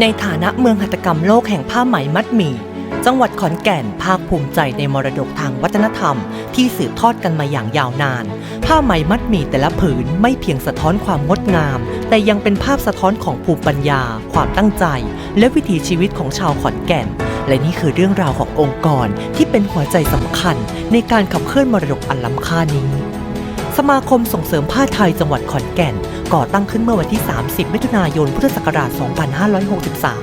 ในฐานะเมืองหัตถกรรมโลกแห่งผ้าไหมมัดหมี่ จังหวัดขอนแก่นภาคภูมิใจในมรดกทางวัฒนธรรม ที่สืบทอดกันมาอย่างยาวนาน ผ้าไหมมัดหมี่แต่ละผืนไม่เพียงสะท้อนความงดงาม แต่ยังเป็นภาพสะท้อนของภูมิปัญญา ความตั้งใจ และวิถีชีวิตของชาวขอนแก่น และนี่คือเรื่องราวขององค์กรที่เป็นหัวใจสำคัญในการขับเคลื่อนมรดกอันล้ำค่านี้ สมาคมส่งเสริมผ้าไทยจังหวัดขอนแก่น ก่อตั้งขึ้นเมื่อวันที่ 30 มิถุนายน พุทธศักราช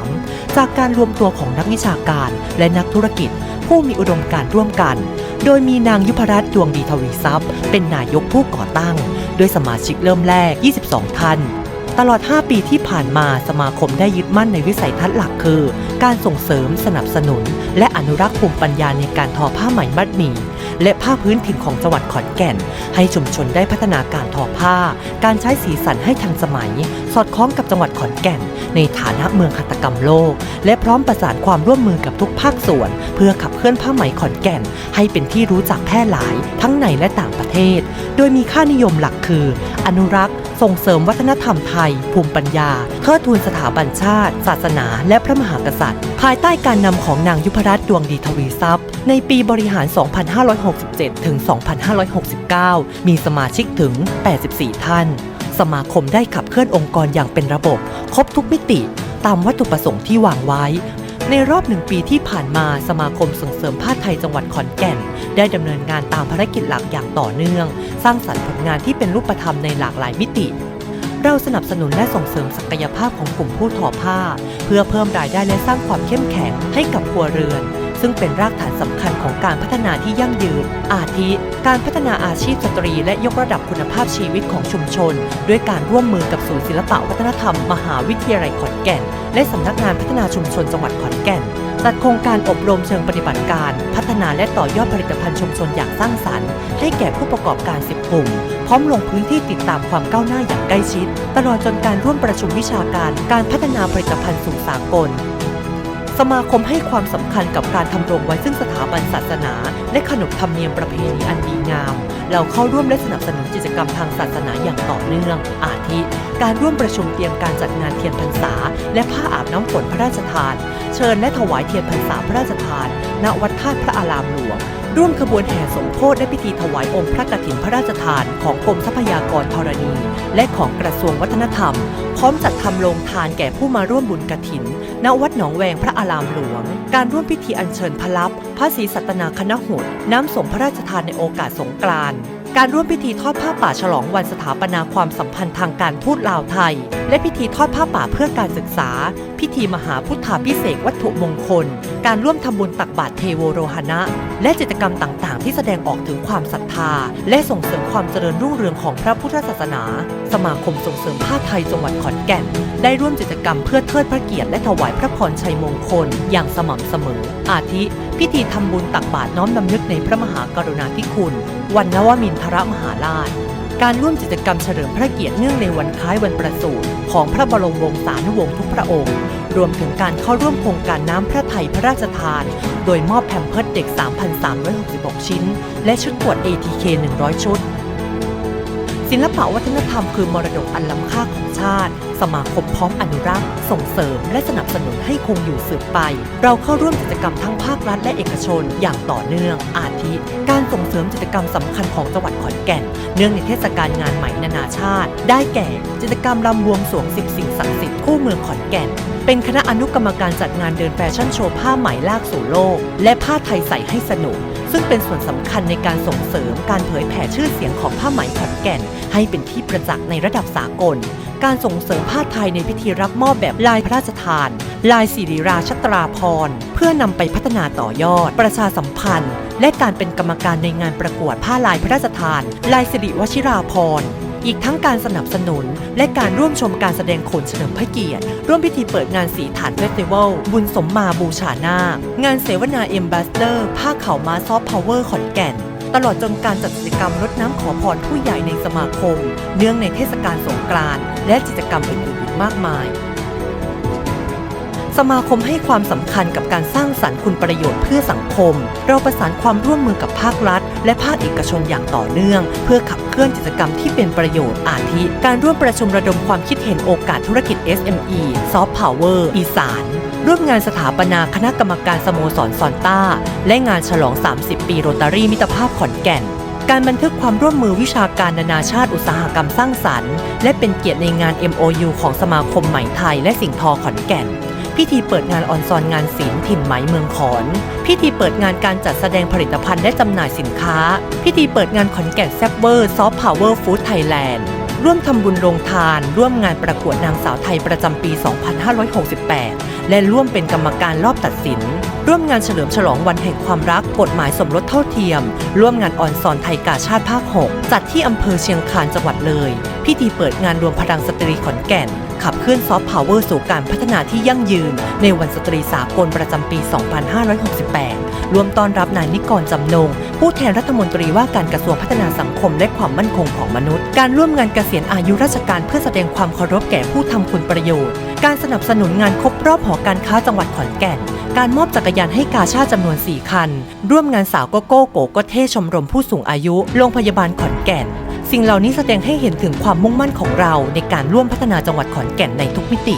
2563 จากการรวมตัวของนักวิชาการและนักธุรกิจ ผู้มีอุดมการ์ร่วมกัน โดยมีนางยุพรัตน์ดวงดีทวีทรัพย์ เป็นนายกผู้ก่อตั้งด้วยสมาชิกเริ่มแรก 22 ท่าน ตลอด 5 ปีที่ผ่านมาสมาคมได้ยึดมั่นในวิสัยทัศน์หลักคือ การส่งเสริมสนับสนุน และอนุรักษ์ภูมิปัญญาในการทอผ้าไหมมัดหมี่และผ้าพื้นถิ่นของจังหวัดขอนแก่น ให้ชุมชนได้พัฒนาการทอผ้า การใช้สีสันให้ทันสมัย สอดคล้องกับจังหวัดขอนแก่น ในฐานะเมืองหัตถกรรมโลก และพร้อมประสานความร่วมมือกับทุกภาคส่วน เพื่อขับเคลื่อนผ้าไหมขอนแก่น ให้เป็นที่รู้จักแพร่หลาย ทั้งในและต่างประเทศ โดยมีค่านิยมหลักคือ อนุรักษ์ ส่งเสริมวัฒนธรรมไทย ภูมิปัญญาเทิดทูนสถาบันชาติ ศาสนา และพระมหากษัตริย์ ภายใต้การนำของนางยุพรัตน์ดวงดีทวีทรัพย์ ในปีบริหาร 2567 ถึง 2569 มีสมาชิกถึง 84 ท่าน สมาคมได้ขับเคลื่อนองค์กรอย่างเป็นระบบ ครบทุกมิติ ตามวัตถุประสงค์ที่วางไว้ ในรอบหนึ่งปีที่ผ่านมาสมาคมส่งเสริมผ้าไทยจังหวัดขอนแก่น ได้ดำเนินงานตามภารกิจหลักอย่างต่อเนื่อง สร้างสรรค์ผลงานที่เป็นรูปธรรมในหลากหลายมิติ เราสนับสนุนและส่งเสริมศักยภาพของกลุ่มผู้ทอผ้า เพื่อเพิ่มรายได้และสร้างความเข้มแข็งให้กับครัวเรือน ซึ่งเป็นรากฐานสำคัญของการพัฒนาที่ยั่งยืน อาทิ การพัฒนาอาชีพสตรีและยกระดับคุณภาพชีวิตของชุมชน ด้วยการร่วมมือกับศูนย์ศิลปวัฒนธรรม มหาวิทยาลัยขอนแก่น และสำนักงานพัฒนาชุมชนจังหวัดขอนแก่นจัดโครงการอบรมเชิงปฏิบัติการ พัฒนาและต่อยอดผลิตภัณฑ์ชุมชนอย่างสร้างสรรค์ ให้แก่ผู้ประกอบการ 10 กลุ่ม พร้อมลงพื้นที่ติดตามความก้าวหน้าอย่างใกล้ชิด ตลอดจนการร่วมประชุมวิชาการ การพัฒนาผลิตภัณฑ์สู่สากล มาคมให้ความสำคัญกับการทำรงไว้ซึ่งสถาบันศาสนา และขนบธรรมเนียมประเพณีอันดีงาม เราเข้าร่วมและสนับสนุนกิจกรรมทางศาสนาอย่างต่อเนื่อง อาทิ การร่วมประชุมเตรียมการจัดงานเทียนพรรษา และผ้าอาบน้ำฝนพระราชทาน เชิญและถวายเทียนพรรษาพระราชทาน ณ วัดธาตุพระอารามหลวง ร่วมขบวนแห่สมโพธิและพิธีถวายองค์พระกฐินพระราชทาน ของกรมทรัพยากรธรณี และของกระทรวงวัฒนธรรม พร้อมจัดทำโรงทานแก่ผู้มาร่วมบุญกฐิน ณ วัดหนองแวงพระอารามหลวง การร่วมพิธีอัญเชิญพระลับ ระศรีสัตนาคณหุตน้ำสงพระราชทานในโอกาสสงกรานต์ การร่วมพิธีทอดผ้าป่าฉลองวันสถาปนาความสัมพันธ์ทางการทูตลาวไทย และพิธีทอดผ้าป่าเพื่อการศึกษา พิธีมหาพุทธาพิเศษวัตถุมงคล การร่วมทำบุญตักบาตรเทโวโรหณะ และกิจกรรมต่างๆ ที่แสดงออกถึงความศรัทธา และส่งเสริมความเจริญรุ่งเรืองของพระพุทธศาสนา สมาคมส่งเสริมผ้าไทยจังหวัดขอนแก่น ได้ร่วมกิจกรรมเพื่อเทิดพระเกียรติและถวายพระพรชัยมงคล อย่างสม่ำเสมอ อาทิ พิธีทำบุญตักบาตรน้อมนำนึกในพระมหากรุณาธิคุณ วันนวมินทรมหาราช การร่วมกิจกรรมเฉลิมพระเกียรติเนื่องในวันคล้ายวันประสูติของพระบรมวงศานุวงศ์ทุกพระองค์ รวมถึงการเข้าร่วมโครงการน้ำพระไทยพระราชทาน โดยมอบแผ่นเพิร์ดเด็ก 3,366 ชิ้น และชุดตรวจ ATK 100 ชุด ศิลปะวัฒนธรรมคือมรดกอันล้ำค่าของชาติ สมาคมพร้อมอนุรักษ์ ส่งเสริม และสนับสนุนให้คงอยู่สืบไป เราเข้าร่วมกิจกรรมทั้งภาครัฐและเอกชนอย่างต่อเนื่อง อาทิ การส่งเสริมกิจกรรมสำคัญของจังหวัดขอนแก่น เนื่องในเทศกาลงานใหม่นานาชาติ ได้แก่กิจกรรมลำบวงสวงสิบสิ่งศักดิ์สิทธิ์คู่เมืองขอนแก่น เป็นคณะอนุกรรมการจัดงานเดินแฟชั่นโชว์ผ้าไหมลากสู่โลก และผ้าไทยใส่ให้สนุก ซึ่งเป็นส่วนสำคัญในการส่งเสริมการเผยแผ่ชื่อเสียงของผ้าไหมขอนแก่น ให้เป็นที่ประจักษ์ในระดับสากล การส่งเสริมผ้าไทยในพิธีรับมอบแบบลายพระราชทาน ลายสิริราชตราพร เพื่อนำไปพัฒนาต่อยอด ประชาสัมพันธ์ และการเป็นกรรมการในงานประกวดผ้าลายพระราชทาน ลายสิริวชิราพร อีกทั้งการสนับสนุน และการร่วมชมการแสดงโขนเฉลิมพระเกียรติ ร่วมพิธีเปิดงานสีฐานเฟสติวัล บุญสมมาบูชานาคงานเสวนาเอ็มบัสเตอร์ผ้าขาวม้าซอฟต์พาวเวอร์ขอนแก่น ตลอดจนการจัดกิจกรรมรดน้ำขอพรผู้ใหญ่ในสมาคม เนื่องในเทศกาลสงกรานต์และกิจกรรมอื่นๆอีกมากมาย สมาคมให้ความสำคัญกับการสร้างสรรค์คุณประโยชน์เพื่อสังคม เราประสานความร่วมมือกับภาครัฐ และภาคเอกชนอย่างต่อเนื่อง เพื่อขับเคลื่อนกิจกรรมที่เป็นประโยชน์อาทิ การร่วมประชุมระดมความคิดเห็นโอกาสธุรกิจ SME Soft Power อีสานร่วมงานสถาปนาคณะกรรมการสโมสรซอนต้า และงานฉลอง 30 ปีโรตารี่มิตรภาพขอนแก่น การบันทึกความร่วมมือวิชาการนานาชาติอุตสาหกรรมสร้างสรรค์ และเป็นเกียรติในงาน MOU ของสมาคมไหม่ไทย และสิ่งทอขอนแก่น พิธีเปิดงานออนซอนงานศิลป์ถิ่นไหมเมืองขอน พิธีเปิดงานการจัดแสดงผลิตภัณฑ์และจำหน่ายสินค้า พิธีเปิดงานขอนแก่นแซบเวอร์ซอฟต์พาวเวอร์ฟู้ดไทยแลนด์ร่วมทำบุญโรงทาน ร่วมงานประกวดนางสาวไทยประจำปี 2568 และร่วมเป็นกรรมการรอบตัดสิน ร่วมงานเฉลิมฉลองวันแห่งความรักกฎหมายสมรสเท่าเทียม ร่วมงานออนซอนไทยกาชาติภาค 6 จัดที่อำเภอเชียงคานจังหวัดเลย พิธีเปิดงานรวมพลังสตรีขอนแก่น ขับเคลื่อนซอฟต์พาวเวอร์สู่การพัฒนาที่ยั่งยืน ในวันสตรีสากลประจำปี 2568 รวมต้อนรับนายนิกรจำนง ผู้แทนรัฐมนตรีว่าการกระทรวงพัฒนาสังคมและความมั่นคงของมนุษย์ การร่วมงานเกษียณอายุราชการเพื่อแสดงความเคารพแก่ผู้ทำคุณประโยชน์ การสนับสนุนงานครบรอบหอการค้าจังหวัดขอนแก่นการมอบจักรยานให้กาชาติจำนวน 4 คัน ร่วมงานสาวโกโก้โกโก็เท่ชมรมผู้สูงอายุ โรงพยาบาลขอนแก่น สิ่งเหล่านี้แสดงให้เห็นถึงความมุ่งมั่นของเราในการร่วมพัฒนาจังหวัดขอนแก่นในทุกมิติ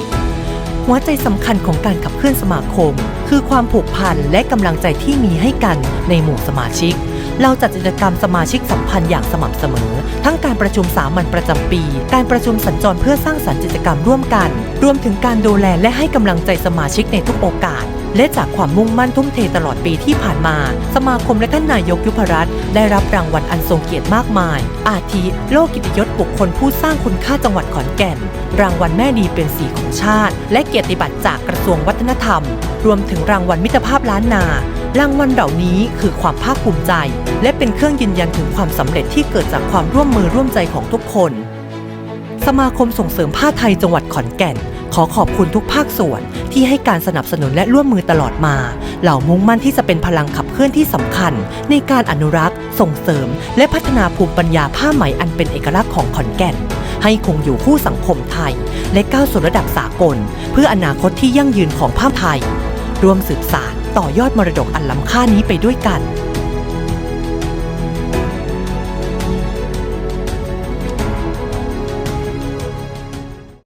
หัวใจสำคัญของการขับเคลื่อนสมาคม คือความผูกพันและกำลังใจที่มีให้กันในหมู่สมาชิก เราจัดกิจกรรมสมาชิกสัมพันธ์อย่างสม่ำเสมอ ทั้งการประชุมสามัญประจำปี การประชุมสัญจรเพื่อสร้างสรรค์กิจกรรมร่วมกัน รวมถึงการดูแลและให้กำลังใจสมาชิกในทุกโอกาส และจากความมุ่งมั่นทุ่มเทตลอดปีที่ผ่านมา สมาคมและท่านนายกยุพรัตน์ได้รับรางวัลอันทรงเกียรติมากมาย อาทิโลกกิตยศบุคคลผู้สร้างคุณค่าจังหวัดขอนแก่น รางวัลแม่ดีเป็นสีของชาติ และเกียรติบัตรจากกระทรวงวัฒนธรรม รวมถึงรางวัลมิตรภาพล้านนา รางวัลเหล่านี้คือความภาคภูมิใจ และเป็นเครื่องยืนยันถึงความสำเร็จที่เกิดจากความร่วมมือร่วมใจของทุกคน สมาคมส่งเสริมผ้าไทยจังหวัดขอนแก่น ขอขอบคุณทุกภาคส่วนที่ให้การสนับสนุนและร่วมมือตลอดมา เหล่ามุ่งมั่นที่จะเป็นพลังขับเคลื่อนที่สำคัญ ในการอนุรักษ์ ส่งเสริม และพัฒนาภูมิปัญญาผ้าไหมอันเป็นเอกลักษณ์ของขอนแก่น ให้คงอยู่คู่สังคมไทย และก้าวสู่ระดับสากล เพื่ออนาคตที่ยั่งยืนของผ้าไทย ร่วมสืบสานต่อยอดมรดกอันล้ำค่านี้ไปด้วยกัน